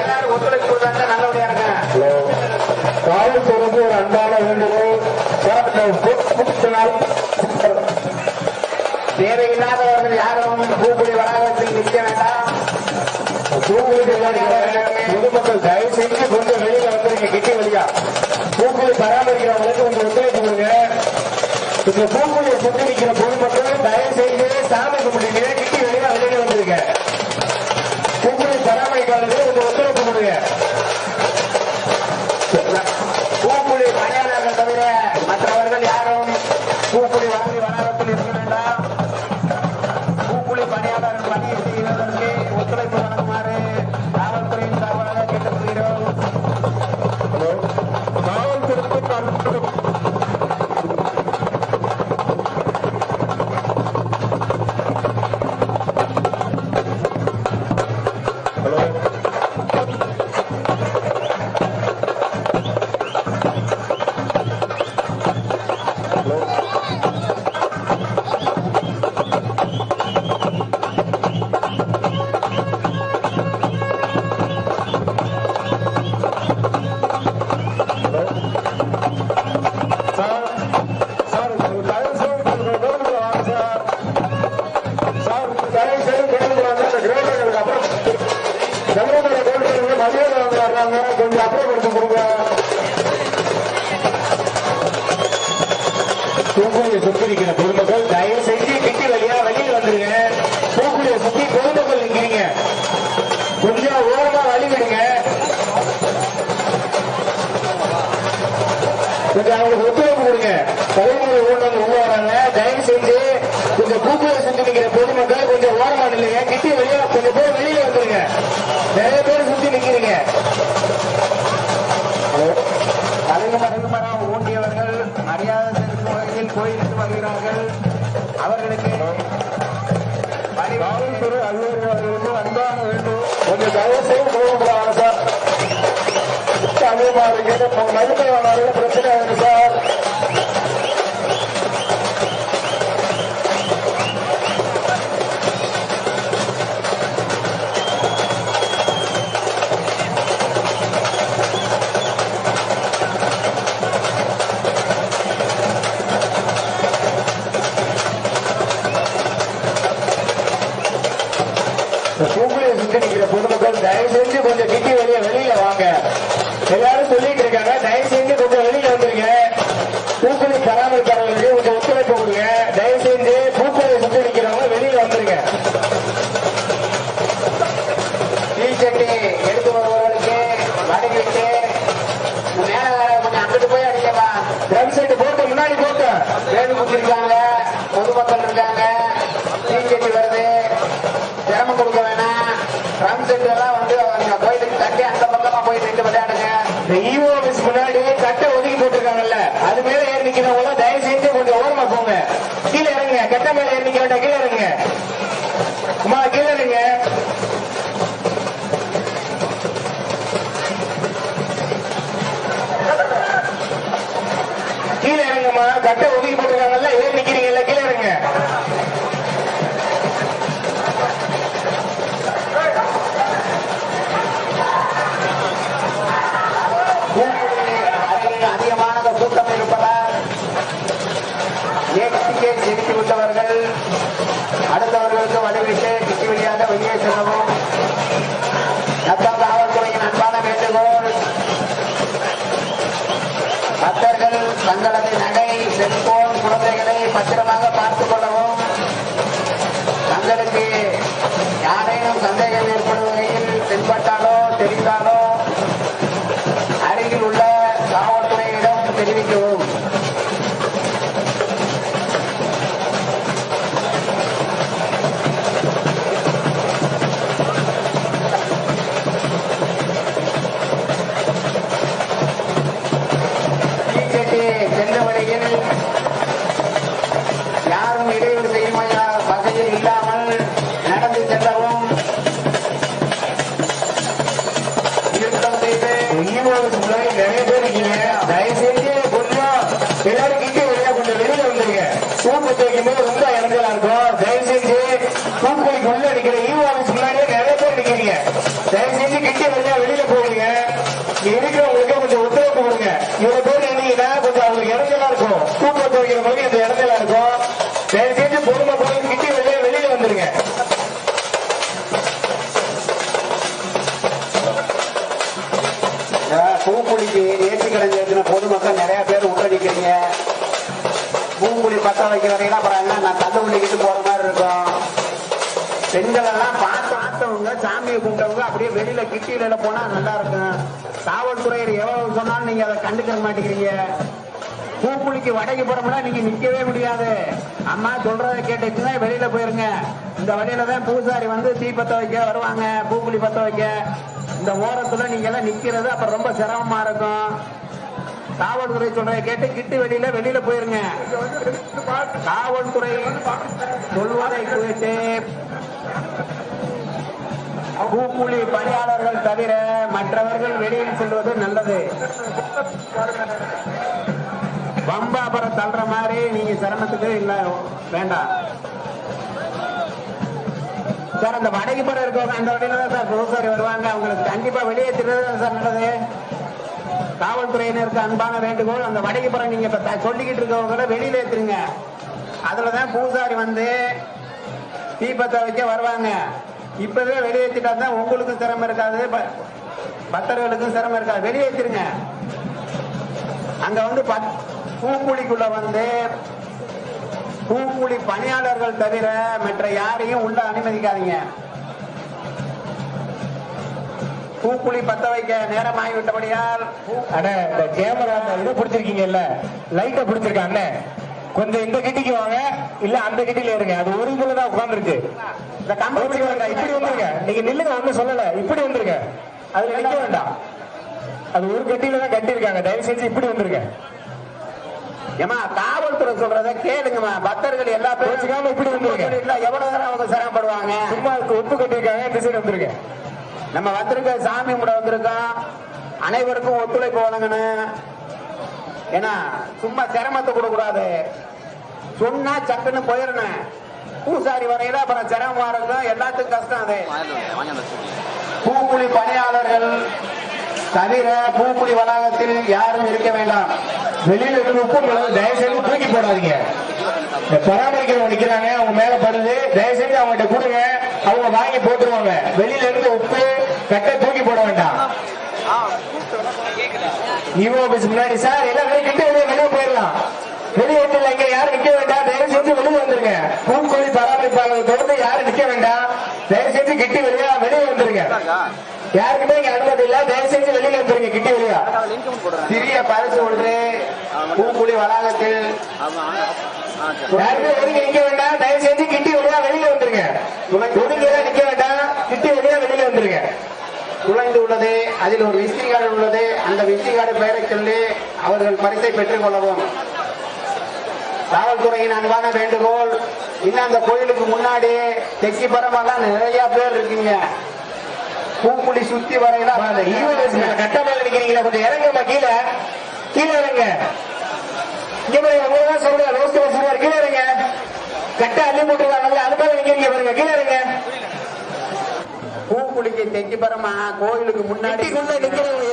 எல்லாரும் ஒத்துழைப்பு கொடுத்தாங்க நல்லபடியா இருங்க. ஹலோ. காவல்துறைக்கு ஒரு அன்பான வேண்டுகோள். சார், இந்த புக் புக்ஸ்னால் தேவையில்லாதவர்கள் யாரும் பூக்குடி வளாகத்தில் நிற்க வேண்டாம். பூக்குழி பொதுமக்கள் தயவு செஞ்சு கொஞ்சம் வெளியில வந்துருங்க கிட்டி வழியா. பூக்குழி பராமரிக்கிறவங்களுக்கு கொஞ்சம் ஒத்துழைப்பு கொடுங்க. இந்த பூக்குழியை மரியாதை வாங்க வர்றாங்க கொஞ்சம் அப்புறப்படுத்தி கொடுங்க. பூக்குழியை சுத்தி நிற்கிற பொதுமக்கள் தயவு செஞ்சு கிட்டி வழியா வெளியில் வந்துருங்க. பூக்குழியை சுத்தி பொதுமக்கள் நிற்கிறீங்க கொஞ்சம் ஓரமா வழி விடுங்க. கொஞ்சம் அவங்களுக்கு ஒத்துழைப்பு கொடுங்க. தலைமுறை கொண்டு வந்து உள்ள வராங்க தயவு செஞ்சு கொஞ்சம் பூக்குழி சுத்தி நிற்கிற பொதுமக்கள் கொஞ்சம் ஓரமா நில்லுங்க. வேண்டும் கொஞ்சம் தயவு செய்து போகக்கூடாது சார் அதிகமா இருக்கு மதிப்பை வராது பிரச்சனை ஆகுது சார் பூங்குழியை எல்லாரும் முன்னாடி கட்டை ஒதுக்கி போட்டிருக்காங்கல்ல அது மேல ஏறி நிக்கிறவங்க தயவு செஞ்சு கொஞ்சம் ஓரமா போங்க. கீழே இறங்குங்க. கட்டை மேல ஏறி நிக்க வேண்டாம். கீழே இறங்குங்க. அம்மா கீழே இறங்க கீழே இறங்குமா கட்டை ஒதுக்கி போட்டிருக்காங்கல்ல ஏறி நிக்கிறீங்கல்ல கீழே அடுத்தவர்களுக்கு வழிவிட்டு கிட்டி வழியாக வெளியே செல்லவும் நத்தம் காவல்துறையின் அன்பான வேண்டுகோள். பக்தர்கள் தங்களது நகை செல்போன் குழந்தைகளை பத்திரமாக பூக்குழிக்கு ஏற்றி கிடஞ்சிருக்கிற பொதுமக்கள் நிறைய பேர் உள்ள நிக்கிறீங்க. பூங்குழி பத்த வைக்கிற வரைக்கும் அப்புறம் என்ன நான் தள்ளு உள்ளிக்கிட்டு போற மாதிரி இருக்கும். பெண்கள் எல்லாம் பார்த்து பார்த்தவங்க சாமியை கும்பிட்டவங்க அப்படியே வெளியில கிட்டியில போனா நல்லா இருக்கும். காவல்துறையர் எவ்வளவு சொன்னாலும் நீங்க அதை கண்டுக்க மாட்டேங்கிறீங்க. பூக்குழிக்கு வடக்கு போறோம்னா நீங்க நிக்கவே முடியாது. அம்மா சொல்றத கேட்டுச்சுன்னா வெளியில போயிருங்க. இந்த வழியில தான் பூசாரி வந்து தீ பத்த வைக்க வருவாங்க பூக்குழி பத்த வைக்க. இந்த ஓரத்துல நீங்க எல்லாம் நிக்கிறது அப்புறம் ரொம்ப சிரமமா இருக்கும். காவல்துறை சொல்றதை கேட்டு கிட்டு வெளியில வெளியில போயிருங்க. காவல்துறை சொல்வதை கேட்டு பூக்கூலி பணியாளர்கள் தவிர மற்றவர்கள் வெளியில் செல்வது நல்லது. பம்பாபுரம் தள்ளுற மாதிரி நீங்க சிரமத்துக்கு இல்ல வேண்டாம். சார் அந்த வடகுப்புறம் இருக்கவங்க அந்த வழியில தான் சார் பூசாரி வருவாங்க. அவங்களுக்கு கண்டிப்பா வெளியே திருடுறது சார் நல்லது. காவல்துறையினருக்கு அன்பான வேண்டுகோள். அந்த வடகுப்புறம் நீங்க இப்ப சொல்லிக்கிட்டு இருக்கவங்கள வெளியில ஏத்துருங்க அதுலதான் பூசாரி வந்து தீபத்தை வைக்க வருவாங்க. இப்பவே வெளியேற்றிட்டா தான் உங்களுக்கும் சிரமம் இருக்காது ப- பக்தர்களுக்கும் சிரமம் இருக்காது. வெளியேற்றிருங்க அங்க வந்து பத்- பூக்குழிக்குள்ள வந்து பூக்குழி பணியாளர்கள் தவிர மற்ற யாரையும் உள்ள அனுமதிக்காதீங்க. பூக்குழி பத்த வைக்க நேரம் ஆகிவிட்டபடியால் அண்ணே இந்த கேமரா இதை பிடிச்சிருக்கீங்கல்ல? லைட்டை பிடிச்சிருக்கேன் அண்ணே கொஞ்சம் இந்த கிட்டிக்கு வாங்க இல்ல அந்த கிட்டில இருங்க. அது ஒரு இதுல தான் உட்கார்ந்துருக்கு. இந்த கம்பி இப்படி வந்துருங்க. நீங்க நில்லுங்க ஒண்ணும் சொல்லல. இப்படி வந்துருங்க. அதுல நிக்க வேண்டாம். அது ஒரு கட்டியில தான் கட்டியிருக்காங்க. தயவு செஞ்சு இப்படி வந்துருங்க. ஏமா காவல்துறை சொல்றத கேளுங்கம்மா. பக்தர்கள் எல்லா பேரும் இப்படி வந்துருங்க. இல்ல எவ்வளவு நேரம் அவங்க சிரமப்படுவாங்க? சும்மா ஒப்பு கட்டியிருக்காங்க இந்த சைடு வந்துருங்க. நம்ம வந்திருக்க சாமி கும்பிட வந்திருக்கோம் அனைவருக்கும் ஒத்துழைப்பு வழங்கணும். ஏன்னா சும்மா சிரமத்தை கொடுக்க கூடாது சொன்னா சட்டுன்னு போயிடணும். பூசாரி வரையில அப்புறம் சிரமமா இருக்கும் எல்லாத்துக்கும் கஷ்டம் அது. பூக்குழி பணியாளர்கள் தவிர பூக்குழி வளாகத்தில் யாரும் இருக்க வேண்டாம். வெளியில இருந்து உப்பு மிளகு தயவு செஞ்சு தூக்கி போடாதீங்க. இந்த பராமரிக்கிறவங்க நிக்கிறாங்க அவங்க மேல படுது. தயவு செஞ்சு அவங்ககிட்ட கொடுங்க. அவங்க வாங்கி போட்டுருவாங்க. வெளியில இருந்து உப்பு கட்ட தூக்கி போட வேண்டாம். இவோ ஆபீஸ் முன்னாடி சார் எல்லாம் கிட்ட வெளியே வெளியே போயிடலாம். வெளியே இல்ல இங்க யாரும் நிக்க வேண்டாம். தயவு செஞ்சு வெளியே வந்துருங்க. பூங்கோழி பராமரிப்பாளர்கள் தொடர்ந்து யாரும் நிக்க வேண்டாம் தயவு செஞ்சு கிட்டி வெளியே வெளியே வந்துருங்க யாருக்குமே இங்க அனுமதி இல்ல. தயவு செஞ்சு வெளியில வந்துருங்க கிட்டி வெளியே சிறிய பரிசு ஒன்று பூக்குழி வளாகத்தில். யாருமே ஒதுங்கி நிக்க வேண்டாம். தயவு செஞ்சு கிட்டி வெளியா வெளியில வந்துருங்க. ஒதுங்கி எல்லாம் நிக்க வேண்டாம். கிட்டி வெளியா வெளியில வந்துருங்க. துளைந்து உள்ளது. அதில் ஒரு விசிறி கார்டு உள்ளது. அந்த விசிறி கார்டு பெயரை சொல்லி அவர்கள் பரிசை பெற்றுக் கொள்ளவும். காவல்துறையின் அன்பான வேண்டுகோள். இன்னும் அந்த கோயிலுக்கு முன்னாடி தெக்கி பரமெல்லாம் நிறைய பேர் இருக்கீங்க. பூக்குழி சுத்தி வரையில அந்த ஈவென்ட்ஸ் கட்ட மேல நிக்கிறீங்களா கொஞ்சம் இறங்கம்மா கீழே. கீழே இறங்க. இங்க உங்களதான் சொல்றேன். ரோஸ்ட் வசதியார் கீழே இறங்க. கட்ட அள்ளி போட்டுருக்காங்கல்ல அது மேல நிக்கிறீங்க பாருங்க. கீழே இறங்க. பூக்குழிக்கு கோயிலுக்கு முன்னாடி நிக்கிறவங்க